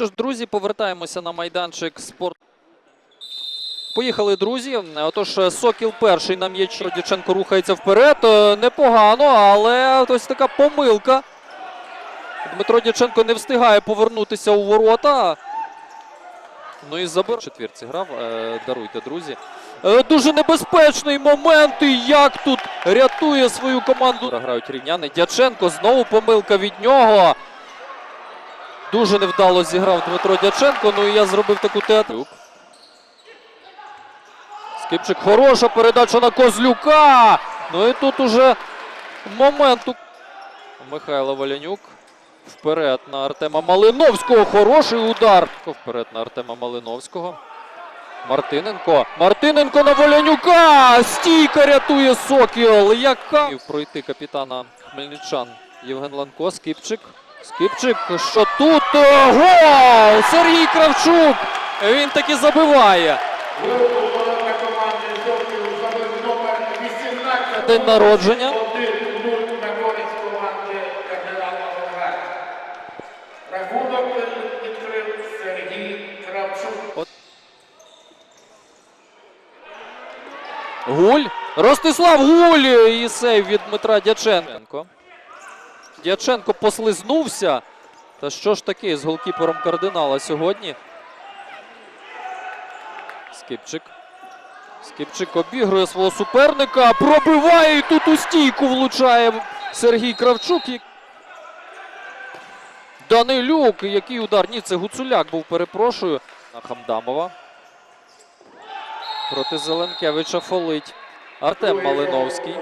що ж, друзі, повертаємося на майданчик спорт. Поїхали, друзі. Отож, Сокіл перший на м'ячі. Дяченко рухається вперед. Е, Непогано, але ось така помилка. Дмитро Дяченко не встигає повернутися у ворота. Ну і забир. В четвірці грав. Е, Даруйте, друзі. Е, Дуже небезпечний момент. І як тут рятує свою команду. Грають рівняни. Дяченко знову помилка від нього. Дуже невдало зіграв Дмитро Дяченко. Ну і я зробив таку театру. Скипчик хороша передача на Козлюка. Ну і тут уже момент. у- Михайло Валянюк. Вперед на Артема Малиновського. Хороший удар. Вперед на Артема Малиновського. Мартиненко. Мартиненко на Волянюка. Стійка рятує Сокіл. Яка пройти капітана хмельничан Євген Ланко. Скипчик. Скипчик. Що тут? Гол! Сергій Кравчук. Він таки забиває. Володимира команди Сокіл забив номер 18. День народження. 1-0 на користь команди кардинала Авангард. Рахунок Сергій Кравчук. Гуль. Ростислав Гуль. І сейв від Дмитра Дяченко. Дяченко послизнувся. Та що ж таке з голкіпером кардинала сьогодні? Скипчик. Скипчик обігрує свого суперника. Пробиває і тут у стійку влучає Сергій Кравчук. І- Данилюк. Який удар? Ні, це Гуцуляк був, перепрошую. На Хамдамова. Проти Зеленкевича фолить Артем Малиновський.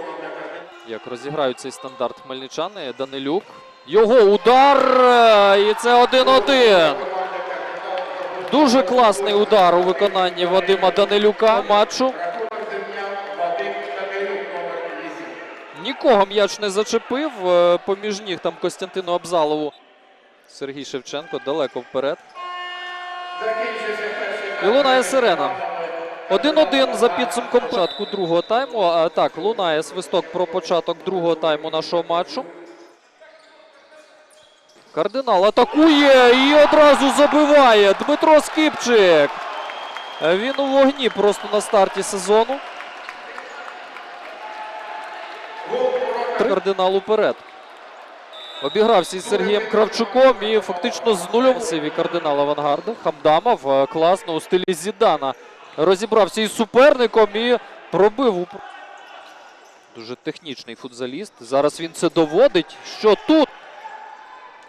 Як розіграють цей стандарт хмельничани. Данилюк. Його удар. І це 1-1. Дуже класний удар у виконанні Вадима Данилюка матчу. Рахунок зрівняв Вадим Данилюк номер 8. Нікого м'яч не зачепив. е, Поміж ніг там Костянтину Абзалову. Сергій Шевченко далеко вперед. І лунає сирена. 1-1 за підсумком початку другого тайму. Так, лунає свисток про початок другого тайму нашого матчу. Кардинал атакує і одразу забиває. Дмитро Скипчик. Він у вогні просто на старті сезону. Кардинал уперед. Обігрався із Сергієм Кравчуком і фактично з нульом сиві кардинал авангарда. Хамдамов е, класно у стилі Зідана. Розібрався із суперником і пробив. Дуже технічний футзаліст. Зараз він це доводить. Що тут?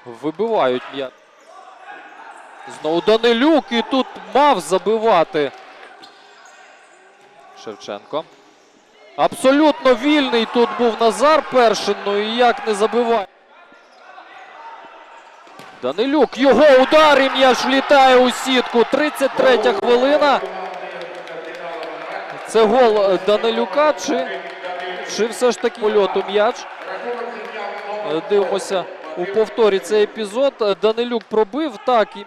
Вибивають м'я. Знову Данилюк і тут мав забивати. Шевченко. Абсолютно вільний тут був Назар Першин. Ну і як не забиває. Данилюк, його удар і м'яч влітає у сітку. 33 хвилина. Це гол е, Данилюка чи, чи все ж таки польоту м'яч? Е, Дивимося у повторі цей епізод. Е, Данилюк пробив так і.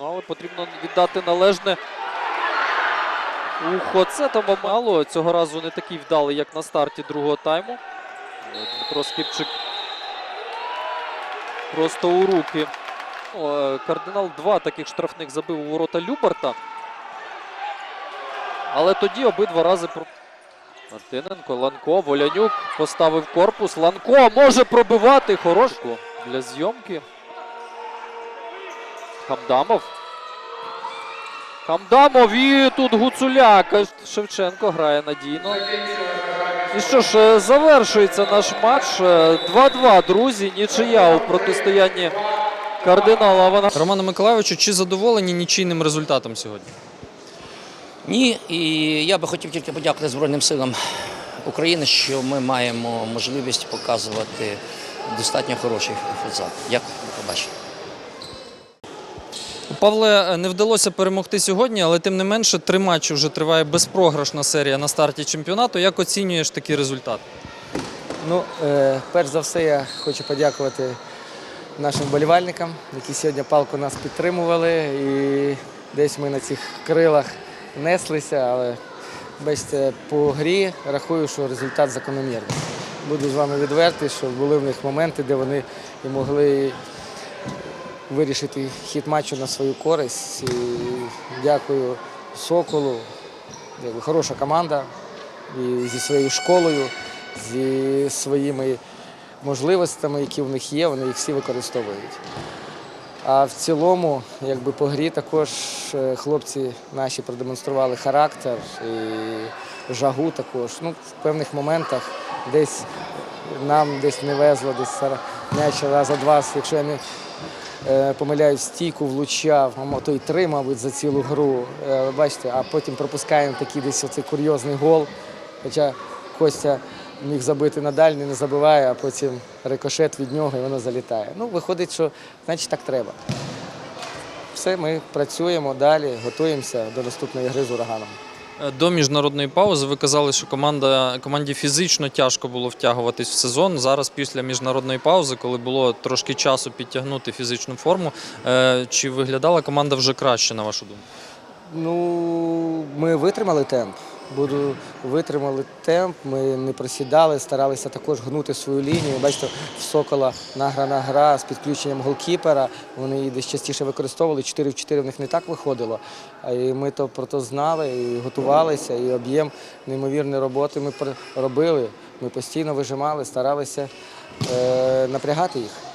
Ну, але потрібно віддати належне. Ухо, це там мало. Цього разу не такий вдалий, як на старті другого тайму. Дмитро Скипчик просто у руки. О, Кардинал два таких штрафних забив у ворота Любарта. Але тоді обидва рази. Мартиненко, Ланко, Волянюк поставив корпус. Ланко може пробивати. Хорошку для зйомки. Хамдамов. Хамдамов і тут Гуцуляк. Шевченко грає надійно. І що ж, е, завершується наш матч. Е, 2-2, друзі. Нічия у протистоянні кардинала Авангарда. Роману Миколайовичу, чи задоволені нічийним результатом сьогодні? Ні, і я би хотів тільки подякувати Збройним силам України, що ми маємо можливість показувати достатньо хороший футзал. Дякую, до побачення. Павле, не вдалося перемогти сьогодні, але тим не менше три матчі вже триває безпрограшна серія на старті чемпіонату. Як оцінюєш такий результат? Ну, е, перш за все, я хочу подякувати нашим вболівальникам, які сьогодні палку нас підтримували. І десь ми на цих крилах неслися, але бачите, по грі рахую, що результат закономірний. Буду з вами відвертий, що були в них моменти, де вони і могли вирішити хід матчу на свою користь. І дякую Соколу. Хороша команда і зі своєю школою, зі своїми можливостями, які в них є, вони їх всі використовують. А в цілому, якби по грі також е, хлопці наші продемонстрували характер і жагу також. Ну, в певних моментах десь нам десь не везло, десь м'яч раза два, якщо я не е, помиляюсь, стійку влучав, а то й три, мабуть, за цілу гру. Е, бачите, а потім пропускаємо такий десь оцей курйозний гол. Хоча Костя міг забити на дальній, не забиває, а потім рикошет від нього і воно залітає. Ну, виходить, що значить так треба. Все, ми працюємо далі, готуємося до наступної гри з ураганом. Е, До міжнародної паузи ви казали, що команда, команді фізично тяжко було втягуватись в сезон. Зараз після міжнародної паузи, коли було трошки часу підтягнути фізичну форму, е, чи виглядала команда вже краще, на вашу думку? Ну, ми витримали темп. Буду витримали темп, ми не просідали, старалися також гнути свою лінію. Бачите, в Сокола награна гра з підключенням голкіпера. Вони її десь частіше використовували. 4 в 4 в них не так виходило. І ми то про то знали і готувалися, і об'єм неймовірної роботи ми робили. Ми постійно вижимали, старалися е, напрягати їх.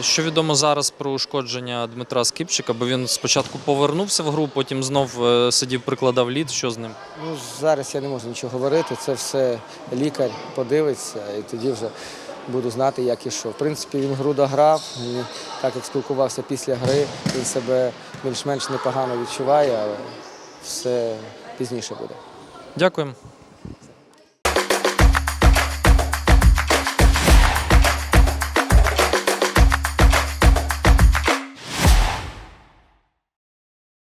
Що відомо зараз про ушкодження Дмитра Скипчика, бо він спочатку повернувся в гру, потім знов е, сидів, прикладав лід. Що з ним? Ну, зараз я не можу нічого говорити. Це все лікар подивиться, і тоді вже буду знати, як і що. В принципі, він гру дограв. Він, так як спілкувався після гри, він себе більш-менш непогано відчуває, але все пізніше буде. Дякуємо.